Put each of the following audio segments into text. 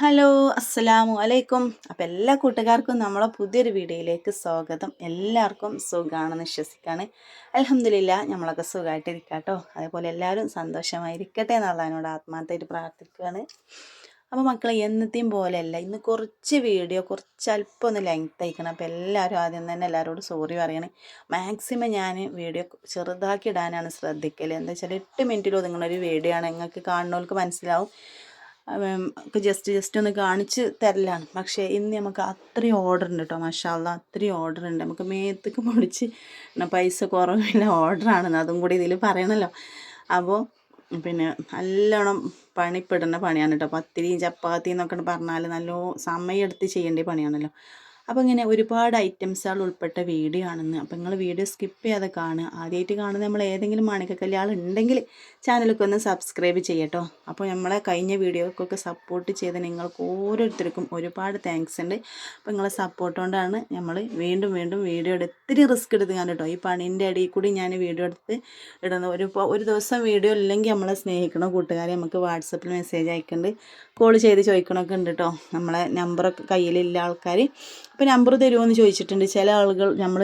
Hello അസ്സലാമു അലൈക്കും. അപ്പം എല്ലാ കൂട്ടുകാർക്കും നമ്മളെ പുതിയൊരു വീഡിയോയിലേക്ക് സ്വാഗതം. എല്ലാവർക്കും സുഖമാണെന്ന് വിശ്വസിക്കുകയാണ് അലഹമില്ല നമ്മളൊക്കെ സുഖമായിട്ടിരിക്കുക കേട്ടോ അതേപോലെ എല്ലാവരും സന്തോഷമായിരിക്കട്ടെ എന്നുള്ളതിനോട് ആത്മാർത്ഥമായിട്ട് പ്രാർത്ഥിക്കുകയാണ്. അപ്പോൾ മക്കളെ എന്നത്തെയും പോലെയല്ല. ഇന്ന് കുറച്ച് വീഡിയോ കുറച്ച് അല്പം ഒന്ന് ലെങ്ത് അയക്കണം അപ്പോൾ എല്ലാവരും ആദ്യം തന്നെ എല്ലാവരോടും സോറി പറയണേ. മാക്സിമം ഞാൻ വീഡിയോ ചെറുതാക്കി ഇടാനാണ് ശ്രദ്ധിക്കൽ എന്താ വെച്ചാൽ എട്ട് മിനിറ്റിൽ ഒതുങ്ങുന്ന വീഡിയോ ആണ്. നിങ്ങൾക്ക് കാണുന്നവർക്ക് മനസ്സിലാവും. ഒക്കെ ജസ്റ്റ് ജസ്റ്റ് ഒന്ന് കാണിച്ച് തരലാണ്. പക്ഷേ ഇന്ന് നമുക്ക് അത്രയും ഓർഡർ ഉണ്ട് കേട്ടോ മഷാല്ല അത്രയും ഓർഡർ ഉണ്ട്. നമുക്ക് മേത്തേക്ക് പൊടിച്ച് പൈസ കുറവില്ല ഓർഡറാണെന്ന് അതും കൂടി ഇതിൽ പറയണല്ലോ. അപ്പോൾ പിന്നെ നല്ലോണം പണിപ്പെടുന്ന പണിയാണ് കേട്ടോ പത്തിരിയും ചപ്പാത്തി എന്നൊക്കെ പറഞ്ഞാൽ നല്ല സമയമെടുത്ത് ചെയ്യേണ്ട പണിയാണല്ലോ. അപ്പോൾ ഇങ്ങനെ ഒരുപാട് ഐറ്റംസുകൾ ഉൾപ്പെട്ട വീഡിയോ ആണെന്ന്. അപ്പോൾ നിങ്ങൾ വീഡിയോ സ്കിപ്പ് ചെയ്യാതെ കാണുക. ആദ്യമായിട്ട് കാണുന്ന നമ്മൾ ഏതെങ്കിലും മാണിക്കക്കല്യാൾ ഉണ്ടെങ്കിൽ ചാനലൊക്കെ ഒന്ന് സബ്സ്ക്രൈബ് ചെയ്യട്ടോ. അപ്പോൾ നമ്മളെ കഴിഞ്ഞ വീഡിയോക്കൊക്കെ സപ്പോർട്ട് ചെയ്ത് നിങ്ങൾക്ക് ഓരോരുത്തർക്കും ഒരുപാട് താങ്ക്സ് ഉണ്ട് അപ്പോൾ നിങ്ങളെ സപ്പോർട്ട് കൊണ്ടാണ് നമ്മൾ വീണ്ടും വീണ്ടും വീഡിയോ എടുത്ത് ഒത്തിരി റിസ്ക് എടുത്ത് ഞാൻ കേട്ടോ ഈ പണീന്റെ ഇടയിൽ കൂടി ഞാൻ വീഡിയോ എടുത്ത് ഇടുന്നു ഒരു ഒരു ദിവസം വീഡിയോ ഇല്ലെങ്കിൽ നമ്മളെ സ്നേഹിക്കണോ കൂട്ടുകാരെ നമുക്ക് വാട്സപ്പിൽ മെസ്സേജ് അയക്കുന്നുണ്ട് കോൾ ചെയ്ത് ചോദിക്കണമൊക്കെ ഉണ്ട് കേട്ടോ നമ്മളെ നമ്പറൊക്കെ കയ്യിലില്ല ആൾക്കാർ അപ്പോൾ നമ്പർ തരുമോ എന്ന് ചോദിച്ചിട്ടുണ്ട്. ചില ആളുകൾ നമ്മൾ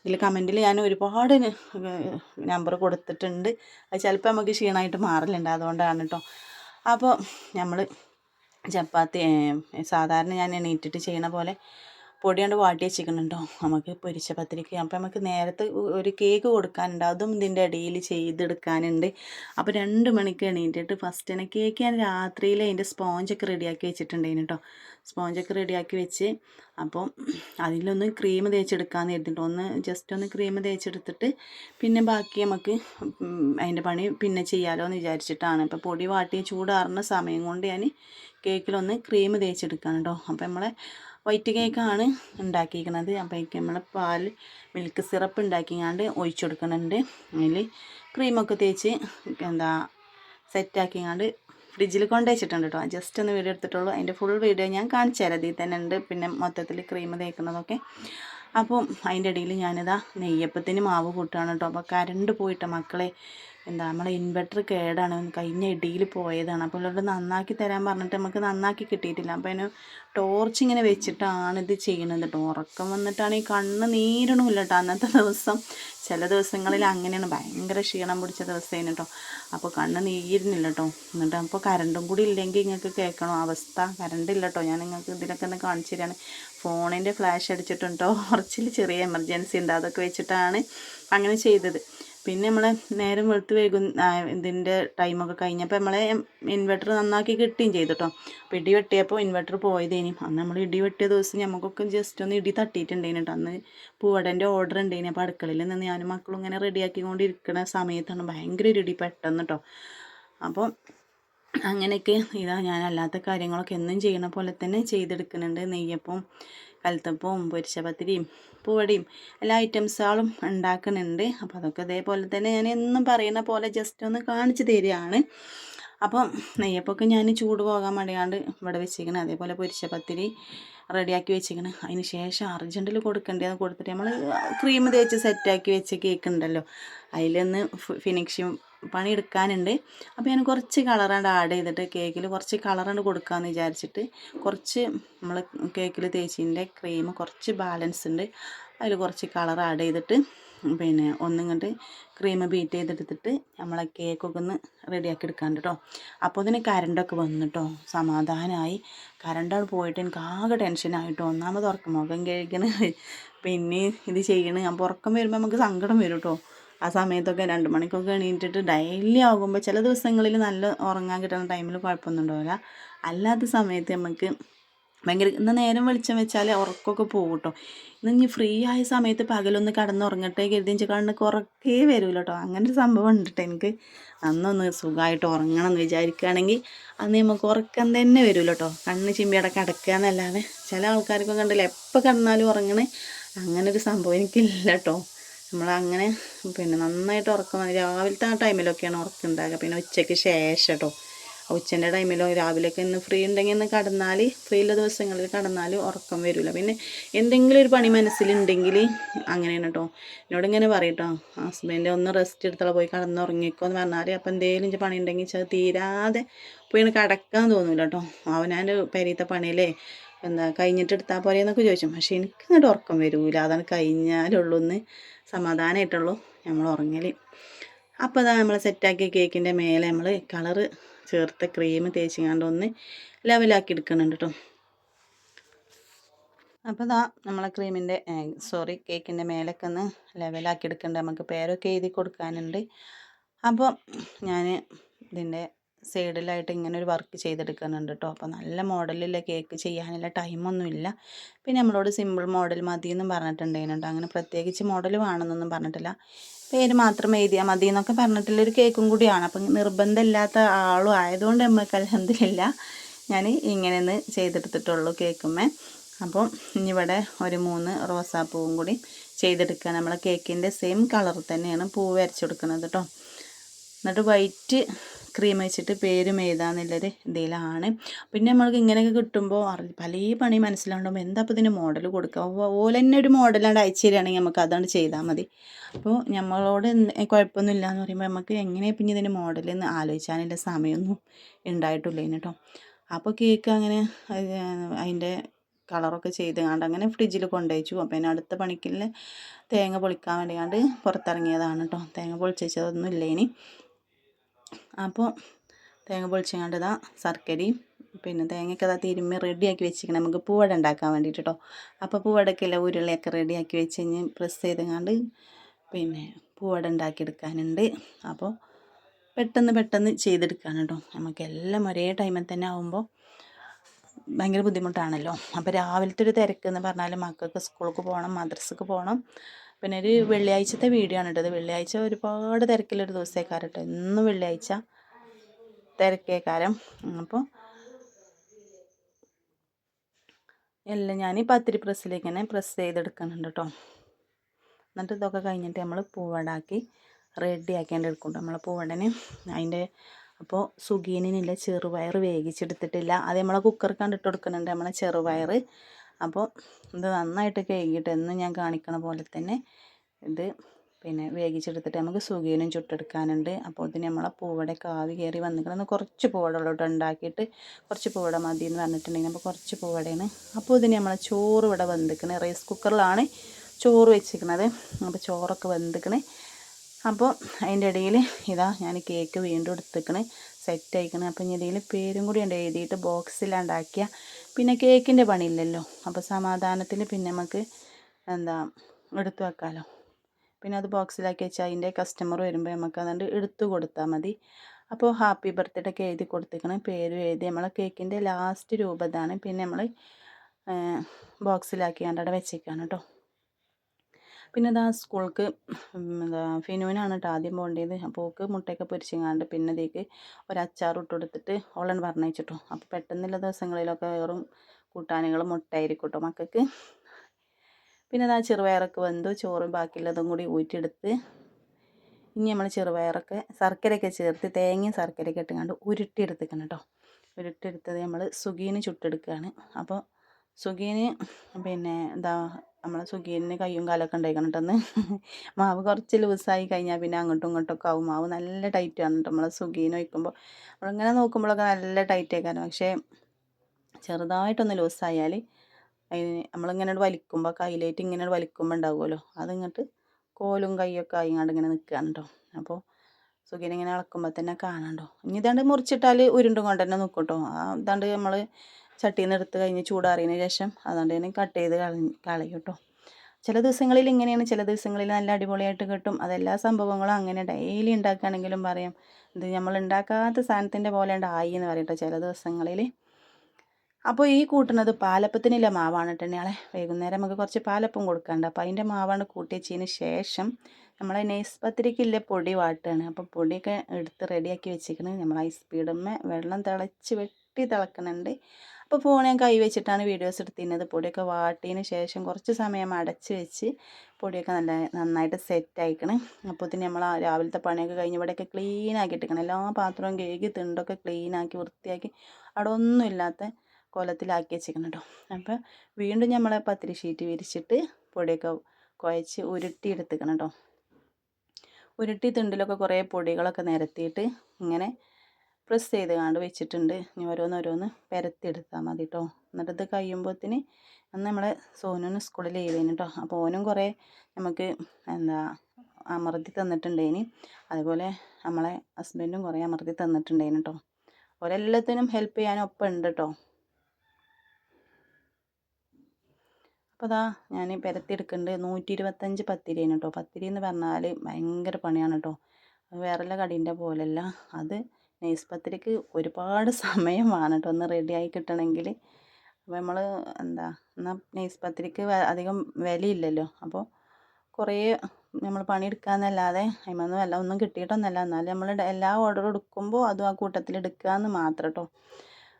ഇതിൽ കമന്റിൽ ഞാൻ ഒരുപാട് നമ്പർ കൊടുത്തിട്ടുണ്ട്. അത് ചിലപ്പോൾ നമുക്ക് ക്ഷീണമായിട്ട് മാറലുണ്ട്. അതുകൊണ്ടാണ് കേട്ടോ അപ്പോൾ നമ്മൾ ചപ്പാത്തി സാധാരണ ഞാൻ എണീറ്റിട്ട് ചെയ്യണ പോലെ പൊടി കൊണ്ട് വാട്ടി വെച്ചിരിക്കുന്നുണ്ടോ നമുക്ക് പൊരിച്ച പത്തിരിക്ക. അപ്പം നമുക്ക് നേരത്തെ ഒരു കേക്ക് കൊടുക്കാനുണ്ട്. അതും ഇതിന്റെ ഇടയിൽ ചെയ്തെടുക്കാനുണ്ട്. അപ്പോൾ രണ്ട് മണിക്ക് എണീറ്റിട്ട് ഫസ്റ്റ് തന്നെ കേക്ക് ഞാൻ രാത്രിയിൽ അതിന്റെ സ്പോഞ്ചൊക്കെ റെഡിയാക്കി വെച്ചിട്ടുണ്ടായിരുന്നു കേട്ടോ. സ്പോഞ്ചൊക്കെ റെഡിയാക്കി വെച്ച് അപ്പോൾ അതിലൊന്ന് ക്രീം തേച്ചെടുക്കാമെന്ന് കരുതിയിട്ട് ഒന്ന് ജസ്റ്റ് ഒന്ന് ക്രീം തേച്ചെടുത്തിട്ട് പിന്നെ ബാക്കി നമുക്ക് അതിന്റെ പണി പിന്നെ ചെയ്യാമല്ലോ എന്ന് വിചാരിച്ചിട്ടാണ്. ഇപ്പോൾ പൊടി വാട്ടി ചൂടാറുന്ന സമയം കൊണ്ട് ഞാൻ കേക്കിലൊന്ന് ക്രീം തേച്ചെടുക്കാണ് കേട്ടോ. അപ്പോൾ നമ്മളെ വൈറ്റ് കേക്കാണ് ഉണ്ടാക്കിയിരിക്കുന്നത്. അപ്പോഴേക്ക് നമ്മൾ പാൽ മിൽക്ക് സിറപ്പ് ഉണ്ടാക്കിങ്ങാണ്ട് ഒഴിച്ചു കൊടുക്കുന്നുണ്ട്. അതിൽ ക്രീമൊക്കെ തേച്ച് എന്താ സെറ്റാക്കിങ്ങാണ്ട് ഫ്രിഡ്ജിൽ കൊണ്ടുവച്ചിട്ടുണ്ട് കേട്ടോ ജസ്റ്റ് ഒന്ന് വീഡിയോ എടുത്തിട്ടുള്ളൂ. അതിന്റെ ഫുൾ വീഡിയോ ഞാൻ കാണിച്ചു തരാം. ഇതിൽ തന്നെ ഉണ്ട്. പിന്നെ മൊത്തത്തിൽ ക്രീം തേക്കുന്നതൊക്കെ. അപ്പം അതിന്റെ ഇടയിൽ ഞാനിതാ നെയ്യപ്പത്തിന് മാവ് കൂട്ടുകയാണ് കേട്ടോ അപ്പോൾ കരണ്ട് പോയിട്ട് മക്കളെ എന്താ നമ്മളെ ഇൻവെർട്ടർ കേടാണ്. കഴിഞ്ഞ ഇടിയിൽ പോയതാണ്. അപ്പോൾ ഇവിടെ നന്നാക്കി തരാൻ പറഞ്ഞിട്ട് നമുക്ക് നന്നാക്കി കിട്ടിയിട്ടില്ല. അപ്പോൾ അതിന് ടോർച്ച് ഇങ്ങനെ വെച്ചിട്ടാണ് ഇത് ചെയ്യുന്നത് കേട്ടോ ഉറക്കം വന്നിട്ടാണ് ഈ കണ്ണ് നീരണമില്ല കേട്ടോ അന്നത്തെ ദിവസം. ചില ദിവസങ്ങളിൽ അങ്ങനെയാണ്. ഭയങ്കര ക്ഷീണം പിടിച്ച ദിവസമായിരുന്നു കേട്ടോ അപ്പോൾ കണ്ണ് നീരുന്നില്ല കേട്ടോ എന്നിട്ട് അപ്പോൾ കരണ്ടും കൂടി ഇല്ലെങ്കിൽ നിങ്ങൾക്ക് കേൾക്കണോ അവസ്ഥ? കരണ്ട് ഇല്ല കേട്ടോ ഞാൻ നിങ്ങൾക്ക് ഇതിലൊക്കെ ഒന്ന് കാണിച്ചു തരാണ്. ഫോണിന്റെ ഫ്ലാഷ് അടിച്ചിട്ടുണ്ടോ കുറച്ചിൽ ചെറിയ എമർജൻസി ഉണ്ട്. അതൊക്കെ വെച്ചിട്ടാണ് അങ്ങനെ ചെയ്തത്. പിന്നെ നമ്മൾ നേരം വെളുത്ത് വൈകും ഇതിന്റെ ടൈമൊക്കെ കഴിഞ്ഞപ്പോൾ നമ്മളെ ഇൻവെർട്ടർ നന്നാക്കി കിട്ടുകയും ചെയ്തു കേട്ടോ അപ്പോൾ ഇടി വെട്ടിയപ്പോൾ ഇൻവെർട്ടർ പോയതേനും. അന്ന് നമ്മൾ ഇടി വെട്ടിയ ദിവസം നമുക്കൊക്കെ ജസ്റ്റ് ഒന്ന് ഇടി തട്ടിയിട്ടുണ്ടേനു കേട്ടോ അന്ന് പൂവടന്റെ ഓർഡർ ഉണ്ടേനു അപ്പോൾ അടുക്കളയിൽ നിന്ന് ഞാനും മക്കളും ഇങ്ങനെ റെഡിയാക്കിക്കൊണ്ടിരിക്കുന്ന സമയത്താണ് ഭയങ്കര ഒരു ഇടി പെട്ടെന്ന് കേട്ടോ അപ്പോൾ അങ്ങനെയൊക്കെ ഇതാ ഞാൻ അല്ലാത്ത കാര്യങ്ങളൊക്കെ എന്നും ചെയ്യണ പോലെ തന്നെ ചെയ്തെടുക്കുന്നുണ്ട്. നെയ്യപ്പം കലത്തപ്പവും പൊരിച്ച പത്തിരിയും പൂവടിയും എല്ലാ ഐറ്റംസുകളും ഉണ്ടാക്കുന്നുണ്ട്. അപ്പോൾ അതൊക്കെ ഇതേപോലെ തന്നെ ഞാൻ എന്നും പറയുന്ന പോലെ ജസ്റ്റ് ഒന്ന് കാണിച്ചു തരികയാണ്. അപ്പം നെയ്യപ്പൊക്കെ ഞാൻ ചൂട് പോകാൻ മടിയാണ്ട് ഇവിടെ വെച്ചിരിക്കണം. അതേപോലെ പൊരിച്ച പത്തിരി റെഡിയാക്കി വെച്ചിരിക്കണം. അതിന് ശേഷം അർജന്റിൽ കൊടുക്കേണ്ടത് കൊടുത്തിട്ട് നമ്മൾ ക്രീം തേച്ച് സെറ്റാക്കി വെച്ച കേക്ക് ഉണ്ടല്ലോ. അതിലൊന്ന് ഫിനിഷിങ് പണി എടുക്കാനുണ്ട് അപ്പോൾ ഞാൻ കുറച്ച് കളറാണ്ട് ആഡ് ചെയ്തിട്ട് കേക്കിൽ കുറച്ച് കളറാണ്ട് കൊടുക്കാമെന്ന് വിചാരിച്ചിട്ട് കുറച്ച് നമ്മൾ കേക്കിൽ തേച്ചിന്റെ ക്രീം കുറച്ച് ബാലൻസ് ഉണ്ട് അതിൽ കുറച്ച് കളർ ആഡ് ചെയ്തിട്ട് പിന്നെ ഒന്നിങ്ങോട്ട് ക്രീം ബീറ്റ് ചെയ്തെടുത്തിട്ട് നമ്മളെ കേക്കൊക്കെ ഒന്ന് റെഡിയാക്കി എടുക്കാൻ കേട്ടോ അപ്പോൾ അതിന് കരണ്ടൊക്കെ വന്നു കേട്ടോ സമാധാനമായി കരണ്ടാണ് പോയിട്ട് എനിക്ക് ആകെ ടെൻഷനായിട്ടോ ഒന്നാമത് ഉറക്കം മുഖം കഴിക്കണ പിന്നെ ഇത് ചെയ്യണ. അപ്പോൾ ഉറക്കം വരുമ്പോൾ നമുക്ക് സങ്കടം വരും കേട്ടോ ആ സമയത്തൊക്കെ രണ്ട് മണിക്കൊക്കെ എണീറ്റിട്ട് ഡെയിലി ആകുമ്പോൾ ചില ദിവസങ്ങളിൽ നല്ല ഉറങ്ങാൻ കിട്ടുന്ന ടൈമിൽ കുഴപ്പമൊന്നും ഉണ്ടാവില്ല. അല്ലാത്ത സമയത്ത് നമുക്ക് ഭയങ്കര ഇന്ന് നേരം വെളിച്ചം വെച്ചാൽ ഉറക്കമൊക്കെ പോകും കേട്ടോ ഇന്ന് ഇനി ഫ്രീ ആയ സമയത്ത് പകലൊന്ന് കടന്നുറങ്ങട്ടെ കരുതി കണ്ണ് കുറക്കേ വരുമല്ലോ കേട്ടോ അങ്ങനെ ഒരു സംഭവം ഉണ്ട് കേട്ടോ എനിക്ക് അന്നൊന്ന് സുഖമായിട്ട് ഉറങ്ങണം എന്ന് വിചാരിക്കുകയാണെങ്കിൽ അന്ന് നമുക്ക് ഉറക്കം തന്നെ വരുമല്ലോ കേട്ടോ കണ്ണ് ചിമ്മിയുടെ കിടക്കുക എന്നല്ലാതെ ചില ആൾക്കാർക്കൊക്കെ ഉണ്ടല്ലോ എപ്പോൾ കിടന്നാലും ഉറങ്ങണേ. അങ്ങനെ ഒരു സംഭവം എനിക്കില്ല കേട്ടോ നമ്മളങ്ങനെ പിന്നെ നന്നായിട്ട് ഉറക്കം രാവിലത്തെ ആ ടൈമിലൊക്കെയാണ് ഉറക്കം ഉണ്ടാകുക പിന്നെ ഉച്ചയ്ക്ക് ശേഷം കേട്ടോ ഉച്ചന്റെ ടൈമിലോ രാവിലെയൊക്കെ ഇന്ന് ഫ്രീ ഉണ്ടെങ്കിൽ ഇന്ന് കടന്നാൽ ഫ്രീ ഉള്ള ദിവസങ്ങളിൽ കടന്നാൽ ഉറക്കം വരില്ല. പിന്നെ എന്തെങ്കിലും ഒരു പണി മനസ്സിലുണ്ടെങ്കിൽ അങ്ങനെയാണ് കേട്ടോ എന്നോട് ഇങ്ങനെ പറയും ഹസ്ബൻഡ് ഒന്ന് റെസ്റ്റ് എടുത്തോളം പോയി കടന്നുറങ്ങിക്കോ എന്ന് പറഞ്ഞാൽ അപ്പോൾ എന്തെങ്കിലും പണി ഉണ്ടെങ്കിൽ അത് തീരാതെ പോയി കടക്കാൻ തോന്നില്ല കേട്ടോ അവനാന്റെ പെരീത്തെ പണിയിലേ എന്താ കഴിഞ്ഞിട്ട് എടുത്താൽ പോരെ എന്നൊക്കെ ചോദിച്ചു. പക്ഷേ എനിക്ക് ഇങ്ങോട്ട് ഉറക്കം വരില്ല അതാണ് കഴിഞ്ഞാലുള്ളൂ എന്ന് സമാധാനമായിട്ടുള്ളൂ നമ്മൾ ഉറങ്ങൽ അപ്പോൾ അതാ നമ്മൾ സെറ്റാക്കിയ കേക്കിന്റെ മേലെ നമ്മൾ കളറ് ചേർത്ത് ക്രീം തേച്ചിങ്ങാണ്ട് ഒന്ന് ലെവലാക്കി എടുക്കുന്നുണ്ട് കേട്ടോ അപ്പോൾ ഇതാ നമ്മളെ ക്രീമിന്റെ സോറി കേക്കിന്റെ മേലൊക്കെ ഒന്ന് ലെവലാക്കി എടുക്കുന്നുണ്ട്. നമുക്ക് പേരൊക്കെ എഴുതി കൊടുക്കാനുണ്ട്. അപ്പോൾ ഞാൻ ഇതിന്റെ സൈഡിലായിട്ട് ഇങ്ങനെ ഒരു വർക്ക് ചെയ്തെടുക്കുന്നുണ്ട് കേട്ടോ അപ്പോൾ നല്ല മോഡലിലെ കേക്ക് ചെയ്യാനുള്ള ടൈമൊന്നുമില്ല. പിന്നെ നമ്മളോട് സിമ്പിൾ മോഡൽ മതി എന്നും പറഞ്ഞിട്ടുണ്ടായിരുന്നു അങ്ങനെ പ്രത്യേകിച്ച് മോഡൽ വേണമെന്നൊന്നും പറഞ്ഞിട്ടില്ല. പേര് മാത്രം എഴുതിയാൽ മതി എന്നൊക്കെ പറഞ്ഞിട്ടുള്ളൊരു കേക്കും കൂടിയാണ്. അപ്പം നിർബന്ധമില്ലാത്ത ആളും ആയതുകൊണ്ട് നമുക്ക് അലഹമില്ല ഞാൻ ഇങ്ങനെയൊന്ന് ചെയ്തെടുത്തിട്ടുള്ളൂ കേക്കുമ്മേ. അപ്പോൾ ഇനിയിവിടെ ഒരു മൂന്ന് റോസാപ്പൂവും കൂടി ചെയ്തെടുക്കുക നമ്മളെ കേക്കിന്റെ സെയിം കളർ തന്നെയാണ് പൂവ് വരച്ചെടുക്കുന്നത് കേട്ടോ എന്നിട്ട് വൈറ്റ് ക്രീം വെച്ചിട്ട് പേരും എഴുതാന്നുള്ളൊരു ഇതിലാണ്. പിന്നെ നമ്മൾക്ക് ഇങ്ങനെയൊക്കെ കിട്ടുമ്പോൾ പല പണി മനസ്സിലാകുമ്പോൾ എന്താ അപ്പോൾ ഇതിന് മോഡൽ കൊടുക്കുക? ഓല തന്നെ ഒരു മോഡലാണ്ട് അയച്ചു തരികയാണെങ്കിൽ നമുക്ക് അതുകൊണ്ട് ചെയ്താൽ മതി. അപ്പോൾ നമ്മളോട് കുഴപ്പമൊന്നുമില്ല എന്ന് പറയുമ്പോൾ നമുക്ക് എങ്ങനെ പിന്നെ ഇതിന് മോഡൽ എന്ന് ആലോചിച്ചാനുള്ള സമയമൊന്നും ഉണ്ടായിട്ടില്ല കേട്ടോ അപ്പോൾ കേക്ക് അങ്ങനെ അതിന്റെ കളറൊക്കെ ചെയ്ത് കണ്ട് അങ്ങനെ ഫ്രിഡ്ജിൽ കൊണ്ടുവച്ചു അപ്പം പിന്നെ അടുത്ത പണിക്കിൽ തേങ്ങ പൊളിക്കാൻ വേണ്ടി കണ്ട് പുറത്തിറങ്ങിയതാണ് കേട്ടോ തേങ്ങ പൊളിച്ചതൊന്നും ഇല്ല ഇനി. അപ്പോൾ തേങ്ങ പൊളിച്ചങ്ങാണ്ട് ഇതാ ശർക്കരയും പിന്നെ തേങ്ങയൊക്കെ അതാ തിരുമ്മി റെഡിയാക്കി വെച്ചിരിക്കണം. നമുക്ക് പൂവട ഉണ്ടാക്കാൻ വേണ്ടിയിട്ട് കേട്ടോ അപ്പോൾ പൂവടക്കില്ല ഉരുളയൊക്കെ റെഡിയാക്കി വെച്ച് കഴിഞ്ഞ് പ്രസ് ചെയ്തങ്ങാണ്ട് പിന്നെ പൂവട ഉണ്ടാക്കിയെടുക്കാനുണ്ട്. അപ്പോൾ പെട്ടെന്ന് പെട്ടെന്ന് ചെയ്തെടുക്കാൻ കേട്ടോ നമുക്ക് എല്ലാം ഒരേ ടൈമിൽ തന്നെ ആകുമ്പോൾ ഭയങ്കര ബുദ്ധിമുട്ടാണല്ലോ. അപ്പോൾ രാവിലത്തെ ഒരു തിരക്ക് എന്ന് പറഞ്ഞാൽ മക്കൾക്ക് സ്കൂൾക്ക് പോകണം മദ്രസക്ക് പോകണം. പിന്നെ ഒരു വെള്ളിയാഴ്ചത്തെ വീഡിയോ ആണ് ഇട്ടത് വെള്ളിയാഴ്ച ഒരുപാട് തിരക്കിലൊരു ദിവസത്തേക്കാരട്ടോ ഇന്നും വെള്ളിയാഴ്ച തിരക്കേക്കാരം. അപ്പോൾ എല്ലാം ഞാൻ ഈ പത്തിരി പ്രസ്സിലേക്ക് തന്നെ പ്രസ് ചെയ്തെടുക്കുന്നുണ്ട് കേട്ടോ. എന്നിട്ട് ഇതൊക്കെ കഴിഞ്ഞിട്ട് നമ്മൾ പൂവടാക്കി റെഡി ആക്കേണ്ടി എടുക്കും നമ്മളെ പൂവടനെ അതിന്റെ അപ്പോൾ സുഗീനിനില്ല ചെറുപയർ വേവിച്ചെടുത്തിട്ടില്ല. അത് നമ്മളെ കുക്കർ കണ്ടിട്ട് കൊടുക്കുന്നുണ്ട്. നമ്മളെ ചെറുപയർ അപ്പോൾ ഇത് നന്നായിട്ട് കഴുകിയിട്ട് എന്നും ഞാൻ കാണിക്കണ പോലെ തന്നെ ഇത് പിന്നെ വേവിച്ചെടുത്തിട്ട് നമുക്ക് സുഖീനും ചുട്ടെടുക്കാനുണ്ട്. അപ്പോൾ ഇതിന് നമ്മളെ പൂവട കാവി കയറി വന്നിട്ട് കുറച്ച് പൂവടകളോട്ട് ഉണ്ടാക്കിയിട്ട് കുറച്ച് പൂവട മതി എന്ന് പറഞ്ഞിട്ടുണ്ടെങ്കിൽ അപ്പോൾ കുറച്ച് പൂവടയാണ്. അപ്പോൾ ഇതിന് നമ്മളെ ചോറ് ഇവിടെ വെന്തിക്കണേ. റൈസ് കുക്കറിലാണ് ചോറ് വെച്ചിരിക്കുന്നത് അപ്പോൾ ചോറൊക്കെ വെന്തിക്കണേ. അപ്പോൾ അതിന്റെ ഇടയിൽ ഇതാ ഞാൻ കേക്ക് വീണ്ടും എടുത്തേക്കണ്. സെറ്റ് അയക്കണം അപ്പം ഇനി ഇതിൽ പേരും കൂടി ഉണ്ട് എഴുതിയിട്ട് ബോക്സിലാണ്ടാക്കിയ പിന്നെ കേക്കിന്റെ പണിയില്ലല്ലോ. അപ്പോൾ സമാധാനത്തിൽ പിന്നെ നമുക്ക് എന്താ എടുത്തു വെക്കാമല്ലോ പിന്നെ അത് ബോക്സിലാക്കി വെച്ചാൽ അതിന്റെ കസ്റ്റമർ വരുമ്പോൾ നമുക്ക് അതുകൊണ്ട് എടുത്തു കൊടുത്താൽ മതി. അപ്പോൾ ഹാപ്പി ബർത്ത്ഡേ ഒക്കെ എഴുതി കൊടുത്തേക്കണം. പേരും എഴുതി നമ്മളെ കേക്കിന്റെ ലാസ്റ്റ് രൂപതാണ്. പിന്നെ നമ്മൾ ബോക്സിലാക്കി കണ്ടവിടെ വെച്ചേക്കാണ് കേട്ടോ പിന്നെ ഇതാ സ്കൂൾക്ക് എന്താ ഫിനുവിനാണ് കേട്ടോ ആദ്യം പോകേണ്ടത് അപ്പോൾ ഓക്ക് മുട്ടയൊക്കെ പൊരിച്ചങ്ങാണ്ട് പിന്നെ ഇതേക്ക് ഒരു അച്ചാർ ഇട്ട് കൊടുത്തിട്ട് ഓളാണ് പറഞ്ഞയച്ചിട്ടു. അപ്പോൾ പെട്ടെന്നുള്ള ദിവസങ്ങളിലൊക്കെ വേറും കൂട്ടാനുകൾ മുട്ടയായിരിക്കും കേട്ടോ മക്കൾക്ക് പിന്നെ അതാ ചെറുപയറൊക്കെ വെന്തു ചോറും ബാക്കിയുള്ളതും കൂടി ഊറ്റിയെടുത്ത് ഇനി നമ്മൾ ചെറുപയറൊക്കെ ശർക്കരയൊക്കെ ചേർത്ത് തേങ്ങയും ശർക്കരയൊക്കെ ഇട്ടുകൊണ്ട് ഉരുട്ടിയെടുത്തേക്കണം കേട്ടോ ഉരുട്ടിയെടുത്തത് നമ്മൾ സുഗീന് ചുട്ടെടുക്കുകയാണ് അപ്പോൾ സുഗീന് പിന്നെ എന്താ നമ്മളെ സുഖീനെ കയ്യും കാലൊക്കെ ഉണ്ടായിക്കണിട്ടെന്ന് മാവ് കുറച്ച് ലൂസായി കഴിഞ്ഞാൽ പിന്നെ അങ്ങോട്ടും ഇങ്ങോട്ടൊക്കെ ആവും. മാവ് നല്ല ടൈറ്റ് ആണ് കേട്ടോ നമ്മളെ സുഖീനെ വയ്ക്കുമ്പോൾ നമ്മളിങ്ങനെ നോക്കുമ്പോഴൊക്കെ നല്ല ടൈറ്റ് ആയിക്കാരം. പക്ഷേ ചെറുതായിട്ടൊന്ന് ലൂസായാൽ അതിന് നമ്മളിങ്ങനെ വലിക്കുമ്പോൾ കയ്യിലേറ്റ് ഇങ്ങനെ വലിക്കുമ്പോൾ ഉണ്ടാവുമല്ലോ. അതിങ്ങോട്ട് കോലും കൈയൊക്കെ ആയിങ്ങാണ്ട് ഇങ്ങനെ നിൽക്കുകയാണ് കേട്ടോ അപ്പോൾ സുഖീനെ ഇങ്ങനെ ഇളക്കുമ്പോൾ തന്നെ കാണാണ്ടോ ഇനി ഇതാണ്ട് മുറിച്ചിട്ടാൽ ഉരുണ്ടും കൊണ്ട് തന്നെ നിൽക്കും കേട്ടോ ആ ഇതാണ്ട് നമ്മൾ ചട്ടിയിൽ നിന്ന് എടുത്ത് കഴിഞ്ഞ് ചൂടാറിയതിന് ശേഷം അതുകൊണ്ട് തന്നെ കട്ട് ചെയ്ത് കളഞ്ഞ് കളയും കേട്ടോ. ചില ദിവസങ്ങളിൽ ഇങ്ങനെയാണ് ചില ദിവസങ്ങളിൽ നല്ല അടിപൊളിയായിട്ട് കിട്ടും. അതെല്ലാ സംഭവങ്ങളും അങ്ങനെ ഡെയിലി ഉണ്ടാക്കുകയാണെങ്കിലും പറയാം. ഇത് നമ്മൾ ഉണ്ടാക്കാത്ത സാധനത്തിന്റെ പോലെ ആയി എന്ന് പറയട്ടോ ചില ദിവസങ്ങളിൽ. അപ്പോൾ ഈ കൂട്ടുന്നത് പാലപ്പത്തിനുള്ള മാവാണ് കേട്ടോ വൈകുന്നേരം നമുക്ക് കുറച്ച് പാലപ്പം കൊടുക്കാണ്ട് അപ്പോൾ അതിന്റെ മാവാണ് കൂട്ടി ശേഷം നമ്മളെ നെയ്സ് പത്തിരിക്കില്ല പൊടി വാട്ടുകയാണ്. അപ്പോൾ പൊടിയൊക്കെ എടുത്ത് റെഡിയാക്കി വെച്ചിരിക്കുന്നത് നമ്മൾ ഐസ് സ്പീഡുമ്മേ വെള്ളം തിളച്ച് വെട്ടി തിളക്കുന്നുണ്ട് അപ്പോൾ ഫോൺ ഞാൻ കൈ വെച്ചിട്ടാണ് വീഡിയോസ് എടുത്തിരുന്നത്. പൊടിയൊക്കെ വാട്ടിയതിന് ശേഷം കുറച്ച് സമയം അടച്ച് വെച്ച് പൊടിയൊക്കെ നല്ല നന്നായിട്ട് സെറ്റ് ആയിക്കണ്. അപ്പോൾ തന്നെ നമ്മൾ ആ രാവിലത്തെ പണിയൊക്കെ കഴിഞ്ഞ് ഇവിടെയൊക്കെ ക്ലീൻ ആക്കി എടുക്കണം എല്ലാ പാത്രവും കേക്ക് തിണ്ടൊക്കെ ക്ലീൻ ആക്കി വൃത്തിയാക്കി അവിടെ ഒന്നുമില്ലാത്ത കൊലത്തിലാക്കി വെച്ചിരിക്കണം കേട്ടോ അപ്പോൾ വീണ്ടും നമ്മൾ പത്തിരി ഷീറ്റ് വിരിച്ചിട്ട് പൊടിയൊക്കെ കുഴച്ച് ഉരുട്ടി എടുത്തിക്കണം കേട്ടോ ഉരുട്ടി തിണ്ടിലൊക്കെ കുറേ പൊടികളൊക്കെ നിരത്തിയിട്ട് ഇങ്ങനെ പ്രസ് ചെയ്ത് കാണ്ട് വെച്ചിട്ടുണ്ട്. ഇനി ഓരോന്നോരോന്ന് പരത്തിയെടുത്താൽ മതി കേട്ടോ എന്നിട്ട് ഇത് കഴിയുമ്പോഴത്തേന് അന്ന് നമ്മളെ സോനുവിന് സ്കൂളിൽ ചെയ്യുന്നു കേട്ടോ അപ്പോൾ ഓനും കുറേ നമുക്ക് എന്താ അമർത്തി തന്നിട്ടുണ്ടേനി. അതുപോലെ നമ്മളെ ഹസ്ബൻഡും കുറേ അമർത്തി തന്നിട്ടുണ്ടേന് കേട്ടോ ഓരെല്ലാത്തിനും ഹെൽപ്പ് ചെയ്യാൻ ഒപ്പം ഉണ്ട് കേട്ടോ അപ്പോൾ അതാ ഞാൻ പരത്തിയെടുക്കുന്നുണ്ട് നൂറ്റി ഇരുപത്തഞ്ച് പത്തിരിയാണ് കേട്ടോ പത്തിരി എന്ന് പറഞ്ഞാൽ ഭയങ്കര പണിയാണ് കേട്ടോ വേറെല്ല കടീന്റെ പോലെയല്ല അത് നൈസ് പത്തിരിക്ക് ഒരുപാട് സമയം വേണം കേട്ടോ ഒന്ന് റെഡിയായി കിട്ടണമെങ്കിൽ അപ്പോൾ നമ്മൾ എന്താ എന്നാൽ നൈസ് പത്തിരിക്ക് അധികം വിലയില്ലല്ലോ. അപ്പോൾ കുറേ നമ്മൾ പണിയെടുക്കാമെന്നല്ലാതെ അതിമൊന്നും വല്ല ഒന്നും കിട്ടിയിട്ടൊന്നുമല്ല എന്നാലും നമ്മൾ എല്ലാ ഓർഡറും എടുക്കുമ്പോൾ അതും ആ കൂട്ടത്തിൽ എടുക്കുക എന്ന് മാത്രം കേട്ടോ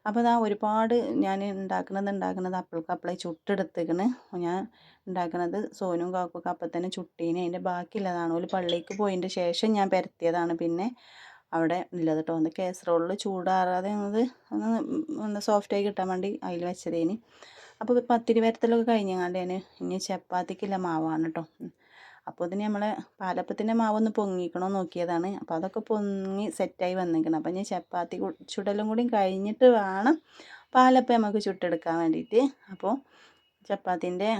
അപ്പോൾ ഇതാ ഒരുപാട് ഞാൻ ഉണ്ടാക്കുന്നത് ഉണ്ടാക്കുന്നത് അപ്പൾക്ക് അപ്പളെ ചുട്ടെടുത്തേക്കണ്. ഞാൻ ഉണ്ടാക്കുന്നത് സോനും കാക്കും അപ്പം തന്നെ ചുട്ടീനെ. അതിന്റെ ബാക്കിയുള്ളതാണ്. ഒരു പള്ളിക്ക് പോയതിന്റെ ശേഷം ഞാൻ പരത്തിയതാണ്. പിന്നെ അവിടെ ഇല്ല കേട്ടോ ഒന്ന് കേസറോളിൽ ചൂടാറാതെ അത് ഒന്ന് ഒന്ന് സോഫ്റ്റായി കിട്ടാൻ വേണ്ടി അതിൽ വെച്ചതേന്. അപ്പോൾ പത്തിരി വരത്തലൊക്കെ കഴിഞ്ഞങ്ങാണ്ട് ഞാൻ ഇനി ചപ്പാത്തിക്കില്ല മാവാണ് കേട്ടോ അപ്പോൾ ഇതിന് നമ്മളെ പാലപ്പത്തിന്റെ മാവൊന്ന് പൊങ്ങിക്കണോ നോക്കിയതാണ്. അപ്പോൾ അതൊക്കെ പൊങ്ങി സെറ്റായി വന്നിരിക്കണം അപ്പോൾ ഞാൻ ചപ്പാത്തി ചുടലും കൂടി കഴിഞ്ഞിട്ട് വേണം പാലപ്പം നമുക്ക് ചുട്ടെടുക്കാൻ വേണ്ടിയിട്ട് അപ്പോൾ ചപ്പാത്തിന്റെ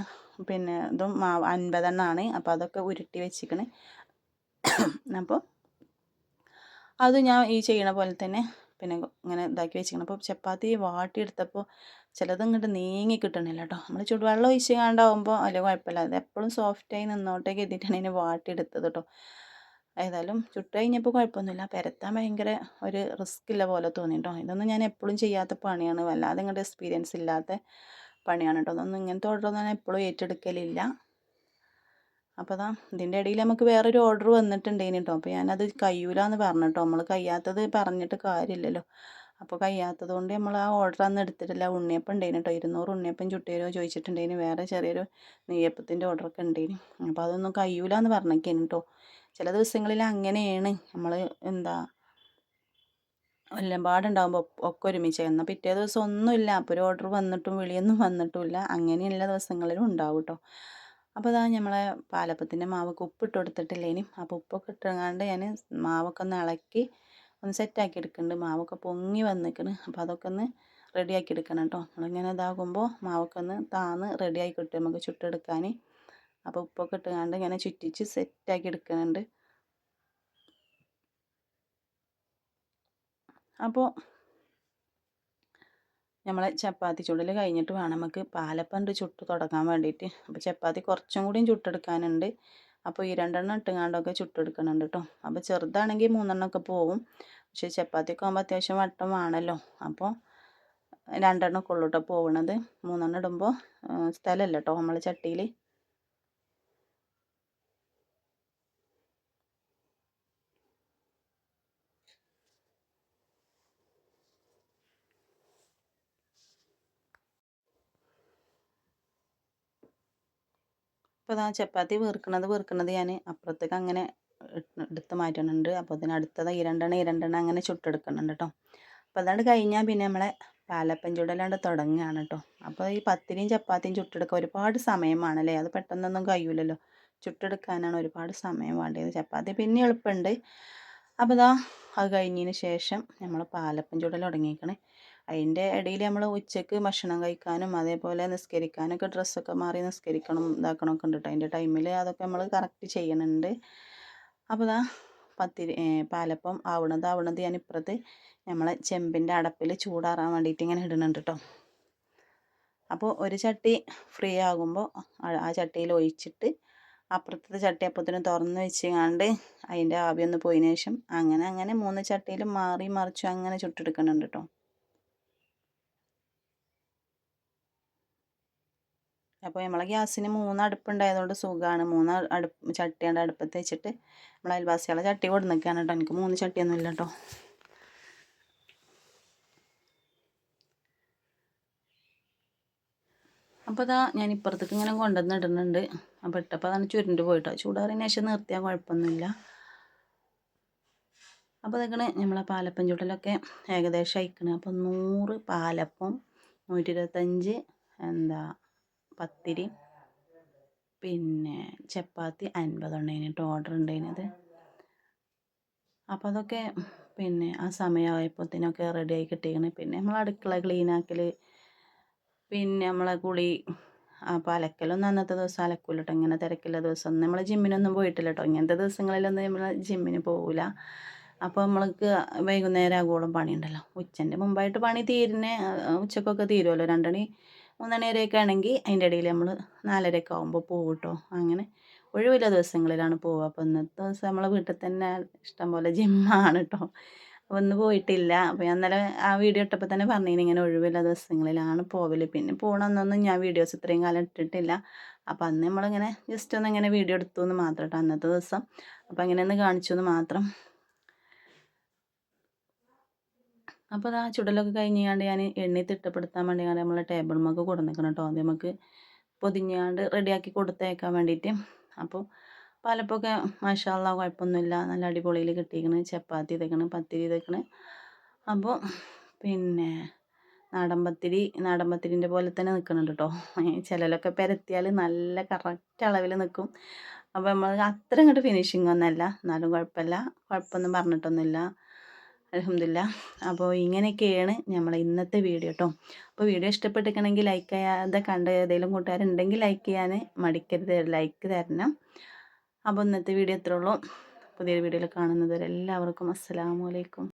പിന്നെ ഇതും മാവ് അൻപതെണ്ണമാണ് അപ്പോൾ അതൊക്കെ ഉരുട്ടി വെച്ചിക്കണ്. അപ്പോൾ അത് ഞാൻ ഈ ചെയ്യണ പോലെ തന്നെ പിന്നെ ഇങ്ങനെ ഇതാക്കി വെച്ചിരിക്കണം. അപ്പോൾ ചപ്പാത്തി വാട്ടിയെടുത്തപ്പോൾ ചിലത് ഇങ്ങോട്ട് നീങ്ങി കിട്ടണില്ല കേട്ടോ നമ്മൾ ചുടുവെള്ളം ഒഴിച്ച് കണ്ടാവുമ്പോൾ അല്ല കുഴപ്പമില്ല. അത് എപ്പോഴും സോഫ്റ്റായി നിന്നോട്ടേക്ക് എത്തിയിട്ടാണ് ഇതിനെ വാട്ടിയെടുത്തത് കേട്ടോ ഏതായാലും ചുട്ട് കഴിഞ്ഞപ്പോൾ കുഴപ്പമൊന്നുമില്ല. പരത്താൻ ഭയങ്കര ഒരു റിസ്ക് ഇല്ല പോലെ തോന്നി കേട്ടോ ഇതൊന്നും ഞാൻ എപ്പോഴും ചെയ്യാത്ത പണിയാണ്. വല്ലാതെ ഇങ്ങോട്ട് എക്സ്പീരിയൻസ് ഇല്ലാത്ത പണിയാണ് കേട്ടോ അതൊന്നും ഇങ്ങനത്തെ ഓർഡറൊന്നും ഞാൻ എപ്പോഴും ഏറ്റെടുക്കലില്ല. അപ്പോൾ അതാ ഇതിന്റെ ഇടയിൽ നമുക്ക് വേറൊരു ഓർഡർ വന്നിട്ടുണ്ടേനി കേട്ടോ അപ്പോൾ ഞാനത് കയ്യൂലാന്ന് പറഞ്ഞു കേട്ടോ നമ്മൾ കഴിയാത്തത് പറഞ്ഞിട്ട് കാര്യമില്ലല്ലോ അപ്പോൾ കഴിയാത്തത് കൊണ്ട് നമ്മൾ ആ ഓർഡർ അന്ന് എടുത്തിട്ടില്ല. ഉണ്ണിയപ്പം ഉണ്ടായിന് കേട്ടോ ഇരുന്നൂറ് ഉണ്ണിയപ്പം ചുട്ടിയരോ ചോദിച്ചിട്ടുണ്ടേന്. വേറെ ചെറിയൊരു നെയ്യപ്പത്തിന്റെ ഓർഡറൊക്കെ ഉണ്ടായിന് അപ്പോൾ അതൊന്നും കയ്യൂലാന്ന് പറഞ്ഞേക്കേന് കേട്ടോ ചില ദിവസങ്ങളിൽ അങ്ങനെയാണ്. നമ്മൾ എന്താ എല്ലാം പാടുണ്ടാകുമ്പോൾ ഒക്കെ ഒരുമിച്ച്. എന്നാൽ പിറ്റേ ദിവസം ഒന്നുമില്ല അപ്പോൾ ഒരു ഓർഡർ വന്നിട്ടും വിളിയൊന്നും വന്നിട്ടുമില്ല അങ്ങനെയുള്ള ദിവസങ്ങളിലും ഉണ്ടാവും കേട്ടോ അപ്പോൾ അതാ നമ്മളെ പാലപ്പത്തിന്റെ മാവൊക്കെ ഉപ്പിട്ട് കൊടുത്തിട്ടില്ല ഇനി. അപ്പോൾ ഉപ്പൊക്കെ ഇട്ടങ്ങാണ്ട് ഞാൻ മാവൊക്കെ ഒന്ന് ഇളക്കി ഒന്ന് സെറ്റാക്കി എടുക്കുന്നുണ്ട് മാവൊക്കെ പൊങ്ങി വന്നിക്കണ്. അപ്പോൾ അതൊക്കെ ഒന്ന് റെഡിയാക്കി എടുക്കണം കേട്ടോ നമ്മളിങ്ങനെ ഇതാകുമ്പോൾ മാവൊക്കെ ഒന്ന് താന്ന് റെഡിയാക്കി കിട്ടും നമുക്ക് ചുട്ടെടുക്കാൻ അപ്പോൾ ഉപ്പൊക്കെ ഇട്ടുകൊണ്ട് ഇങ്ങനെ ചുറ്റിച്ച് സെറ്റാക്കി എടുക്കുന്നുണ്ട് അപ്പോൾ നമ്മളെ ചപ്പാത്തി ചുടൽ കഴിഞ്ഞിട്ട് വേണം നമുക്ക് പാലപ്പണ്ട് ചുട്ട് തുടങ്ങാൻ വേണ്ടിയിട്ട്. അപ്പോൾ ചപ്പാത്തി കുറച്ചും കൂടിയും ചുട്ടെടുക്കാനുണ്ട്. അപ്പോൾ ഈ രണ്ടെണ്ണം ഇട്ടുങ്ങാണ്ടൊക്കെ ചുട്ടെടുക്കണുണ്ട് കേട്ടോ അപ്പോൾ ചെറുതാണെങ്കിൽ മൂന്നെണ്ണമൊക്കെ പോവും. പക്ഷേ ചപ്പാത്തിയൊക്കെ ആകുമ്പോൾ അത്യാവശ്യം വട്ടം വേണമല്ലോ അപ്പോൾ രണ്ടെണ്ണമൊക്കെ കൊള്ളൂട്ടോ പോകണത് മൂന്നെണ്ണം ഇടുമ്പോൾ സ്ഥലമല്ല കേട്ടോ നമ്മൾ ചട്ടിയിൽ ഇപ്പോൾ ഇതാ ചപ്പാത്തി വീർക്കണത് വീർക്കണത് ഞാൻ അപ്പുറത്തേക്ക് അങ്ങനെ എടുത്ത് മാറ്റണുണ്ട്. അപ്പോൾ അതിന് അടുത്തത് ഇരണ്ടെണ്ണം ഇരണ്ടെണ്ണം അങ്ങനെ ചുട്ടെടുക്കുന്നുണ്ട് കേട്ടോ അപ്പോൾ അതാണ്ട് കഴിഞ്ഞാൽ പിന്നെ നമ്മളെ പാലപ്പൻ ചുടലാണ്ട് തുടങ്ങുകയാണ് കേട്ടോ അപ്പോൾ ഈ പത്തിരിയും ചപ്പാത്തിയും ചുട്ടെടുക്കാൻ ഒരുപാട് സമയമാണല്ലേ? അത് പെട്ടെന്നൊന്നും കഴിയൂലല്ലോ. ചുട്ടെടുക്കാനാണ് ഒരുപാട് സമയം വേണ്ടത്. ചപ്പാത്തി പിന്നെ എളുപ്പമുണ്ട് അപ്പോൾ ഇതാ അത് കഴിഞ്ഞതിന് ശേഷം നമ്മൾ പാലപ്പൻ ചുടൽ തുടങ്ങിയേക്കണേ. അതിന്റെ ഇടയിൽ നമ്മൾ ഉച്ചയ്ക്ക് ഭക്ഷണം കഴിക്കാനും അതേപോലെ നിസ്കരിക്കാനൊക്കെ ഡ്രസ്സൊക്കെ മാറി നിസ്കരിക്കണം ഇതാക്കണമൊക്കെ ഉണ്ട് കേട്ടോ അതിന്റെ ടൈമിൽ അതൊക്കെ നമ്മൾ കറക്റ്റ് ചെയ്യണുണ്ട്. അപ്പോൾ ഇതാ പത്തിരി പാലപ്പം ആവണത് ആവണത് ഞാൻ ഇപ്പുറത്ത് നമ്മളെ ചെമ്പിന്റെ അടപ്പിൽ ചൂടാറാൻ വേണ്ടിയിട്ട് ഇങ്ങനെ ഇടുന്നുണ്ട് കേട്ടോ അപ്പോൾ ഒരു ചട്ടി ഫ്രീ ആകുമ്പോൾ ആ ചട്ടിയിൽ ഒഴിച്ചിട്ട് അപ്പുറത്തെ ചട്ടി അപ്പത്തിന് തുറന്ന് വെച്ചുകൊണ്ട് അതിന്റെ ആവി ഒന്ന് പോയതിന് ശേഷം അങ്ങനെ അങ്ങനെ മൂന്ന് ചട്ടിയിൽ മാറി മറിച്ചു അങ്ങനെ ചുട്ടെടുക്കുന്നുണ്ട് കേട്ടോ അപ്പോൾ നമ്മളെ ഗ്യാസിന് മൂന്ന് അടുപ്പുണ്ടായതുകൊണ്ട് സുഖമാണ്. മൂന്ന് അടുപ്പ് ചട്ടിയുടെ അടുപ്പത്ത് വെച്ചിട്ട് നമ്മൾ അയൽവാസികളെ ചട്ടി കൊടുന്നിക്കാണ് കേട്ടോ. എനിക്ക് മൂന്ന് ചട്ടിയൊന്നും ഇല്ല കേട്ടോ. അപ്പോൾ അതാ ഞാൻ ഇപ്പുറത്തേക്ക് ഇങ്ങനെ കൊണ്ടുവന്ന് ഇടുന്നുണ്ട്. അപ്പോൾ ഇട്ടപ്പോൾ അതാണ് ചുരുണ്ട് പോയിട്ടോ. ചൂടാറിന് ശേഷം നിർത്തിയാൽ കുഴപ്പമൊന്നുമില്ല. അപ്പോൾ അതൊക്കെ നമ്മളെ പാലപ്പം ചുടലൊക്കെ ഏകദേശം അയക്കണം അപ്പോൾ നൂറ് പാലപ്പം നൂറ്റി ഇരുപത്തഞ്ച് എന്താ പത്തിരി പിന്നെ ചപ്പാത്തി അൻപതെണ്ണം കേട്ടോ ഓർഡർ ഉണ്ടായിരുന്നത് അപ്പോൾ അതൊക്കെ പിന്നെ ആ സമയമായപ്പോഴത്തേനൊക്കെ റെഡിയായി കിട്ടിയിരിക്കണ് പിന്നെ നമ്മൾ അടുക്കള ക്ലീനാക്കൽ പിന്നെ നമ്മളെ കുളി അപ്പോൾ അലക്കലൊന്നും അന്നത്തെ ദിവസം അലക്കൂല കേട്ടോ ഇങ്ങനെ തിരക്കുള്ള ദിവസം നമ്മൾ ജിമ്മിനൊന്നും പോയിട്ടില്ല കേട്ടോ ഇങ്ങനത്തെ ദിവസങ്ങളിലൊന്നും നമ്മൾ ജിമ്മിന് പോകില്ല അപ്പോൾ നമ്മൾക്ക് വൈകുന്നേരം ആകുമ്പോഴും പണിയുണ്ടല്ലോ. ഉച്ചന്റെ മുമ്പായിട്ട് പണി തീരുന്നേ ഉച്ചക്കൊക്കെ തീരുമല്ലോ രണ്ടണി മൂന്നണി വരെയൊക്കെ ആണെങ്കിൽ അതിന്റെ ഇടയിൽ നമ്മൾ നാലരയൊക്കെ ആകുമ്പോൾ പോകും കേട്ടോ. അങ്ങനെ ഒഴിവില്ല ദിവസങ്ങളിലാണ് പോവുക. അപ്പോൾ ഇന്നത്തെ ദിവസം നമ്മളെ വീട്ടിൽ തന്നെ ഇഷ്ടം പോലെ ജിമ്മാണ് കേട്ടോ. അപ്പോൾ ഇന്ന് പോയിട്ടില്ല. അപ്പോൾ ഞാൻ ഇന്നലെ ആ വീഡിയോ ഇട്ടപ്പോൾ തന്നെ പറഞ്ഞിന് ഇങ്ങനെ ഒഴിവില്ല ദിവസങ്ങളിലാണ് പോവൽ പിന്നെ പോകണമെന്നൊന്നും ഞാൻ വീഡിയോസ് ഇത്രയും കാലം ഇട്ടിട്ടില്ല. അപ്പോൾ അന്ന് നമ്മളിങ്ങനെ ജസ്റ്റ് ഒന്ന് ഇങ്ങനെ വീഡിയോ എടുത്തു എന്ന് മാത്രം കേട്ടോ. അന്നത്തെ ദിവസം. അപ്പോൾ അങ്ങനെ ഒന്ന് കാണിച്ചു എന്ന് മാത്രം അപ്പോൾ ആ ചുടലൊക്കെ കഴിഞ്ഞാണ്ട് ഞാൻ എണ്ണി തിട്ടപ്പെടുത്താൻ വേണ്ടി ഞാൻ നമ്മളെ ടേബിൾ മക്ക് കൊടുന്നിക്കണം കേട്ടോ അത് നമുക്ക് പൊതിഞ്ഞാണ്ട് റെഡിയാക്കി കൊടുത്തേക്കാൻ വേണ്ടിയിട്ട് അപ്പോൾ പാലപ്പൊക്കെ മാഷാള്ള കുഴപ്പമൊന്നുമില്ല നല്ല അടിപൊളിയിൽ കിട്ടിയിരിക്കണ് ചപ്പാത്തി ഇതൊക്കെയാണ് പത്തിരി ഇതൊക്കെയാണ് അപ്പോൾ പിന്നെ നാടൻ പത്തിരി നാടൻ പത്തിരിന്റെ പോലെ തന്നെ നിൽക്കുന്നുണ്ട് കേട്ടോ ചിലലൊക്കെ പരത്തിയാൽ നല്ല കറക്റ്റ് അളവിൽ നിൽക്കും അപ്പോൾ നമ്മൾ അത്ര ഇങ്ങോട്ട് ഫിനിഷിംഗ് ഒന്നുമല്ല എന്നാലും കുഴപ്പമില്ല കുഴപ്പമൊന്നും പറഞ്ഞിട്ടൊന്നുമില്ല അലഹമില്ല അപ്പോൾ ഇങ്ങനെയൊക്കെയാണ് നമ്മളെ ഇന്നത്തെ വീഡിയോ കേട്ടോ അപ്പോൾ വീഡിയോ ഇഷ്ടപ്പെട്ടിരിക്കണമെങ്കിൽ ലൈക്ക് ചെയ്യാതെ കണ്ട ഏതെങ്കിലും കൂട്ടുകാരുണ്ടെങ്കിൽ ലൈക്ക് ചെയ്യാൻ മടിക്കരുത്. ലൈക്ക് തരണം. അപ്പോൾ ഇന്നത്തെ വീഡിയോ എത്ര ഉള്ളൂ. പുതിയൊരു വീഡിയോയിൽ കാണുന്നത് എല്ലാവർക്കും അസ്സലാമലൈക്കും